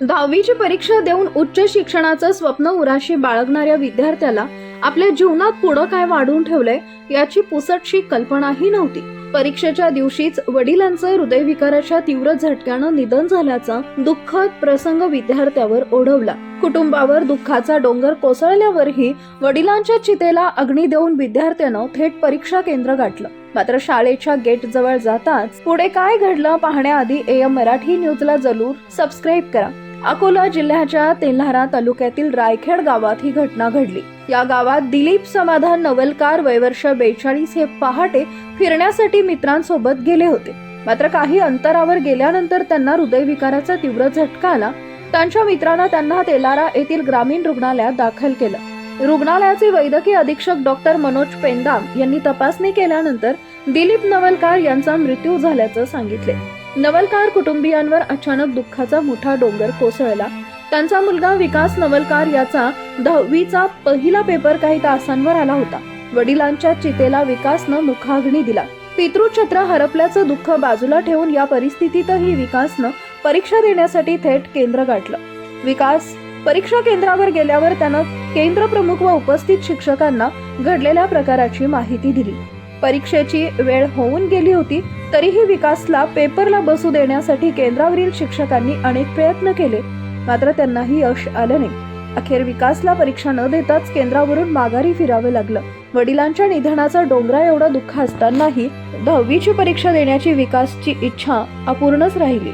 दहावीची परीक्षा देऊन उच्च शिक्षणाचं स्वप्न उराशी बाळगणाऱ्या विद्यार्थ्याला आपल्या जीवनात पुढं काय वाढवून ठेवलंय याची पुसटशी कल्पनाही नव्हती. परीक्षेच्या दिवशीच वडिलांचं हृदयविकाराच्या तीव्र झटक्यानं निधन झाल्याचा दुःखद प्रसंग विद्यार्थ्यावर ओढवला. कुटुंबावर दुःखाचा डोंगर कोसळल्यावरही वडिलांच्या चितेला अग्नी देऊन विद्यार्थ्यानं थेट परीक्षा केंद्र गाठलं. मात्र शाळेच्या गेट जवळ जाताच पुढे काय घडलं पाहण्याआधी एम मराठी न्यूजला जरूर सबस्क्राईब करा. अकोला जिल्ह्याच्या तेल्हारा तालुक्यातील रायखेड गावात ही घटना घडली. या गावात दिलीप समाधान नवलकार वयवर्ष बेचाळीस हे पहाटे फिरण्यासाठी मित्रांसोबत गेले होते. मात्र काही अंतरावर गेल्यानंतर त्यांना हृदयविकाराचा तीव्र झटका आला. त्यांच्या मित्रांना त्यांना तेलारा येथील ग्रामीण रुग्णालयात दाखल केलं. रुग्णालयाचे वैद्यकीय अधीक्षक डॉक्टर मनोज पेंदाम यांनी तपासणी केल्यानंतर दिलीप नवलकार यांचा मृत्यू झाल्याचं सांगितले. नवलकार कुटुंबियांवर अचानक दुःखाचा मोठा डोंगर कोसळला. त्यांचा मुलगा विकास नवलकार याचा दहावीचा पहिला पेपर काही तासांवर आला होता. वडिलांच्या चितेला विकासनं मुखाग्नी दिला. पितृछत्र हरपल्याचं दुःख बाजूला ठेवून या परिस्थितीतही विकासनं परीक्षा देण्यासाठी थेट केंद्र गाठलं. विकास परीक्षा केंद्रावर गेल्यावर त्यानं केंद्र प्रमुख व उपस्थित शिक्षकांना घडलेल्या प्रकाराची माहिती दिली. परीक्षेची वेळ होऊन गेली होती तरीही विकासला पेपरला बसू देण्यासाठी केंद्रावरील शिक्षकांनी अनेक प्रयत्न केले. मात्र त्यांनाही यश आलं नाही. अखेर विकासला परीक्षा न देताच केंद्रावरून माघारी फिरावं लागलं. वडिलांच्या निधनाचा डोंगरा एवढा दुःख असतानाही दहावीची परीक्षा देण्याची विकासची इच्छा अपूर्णच राहिली.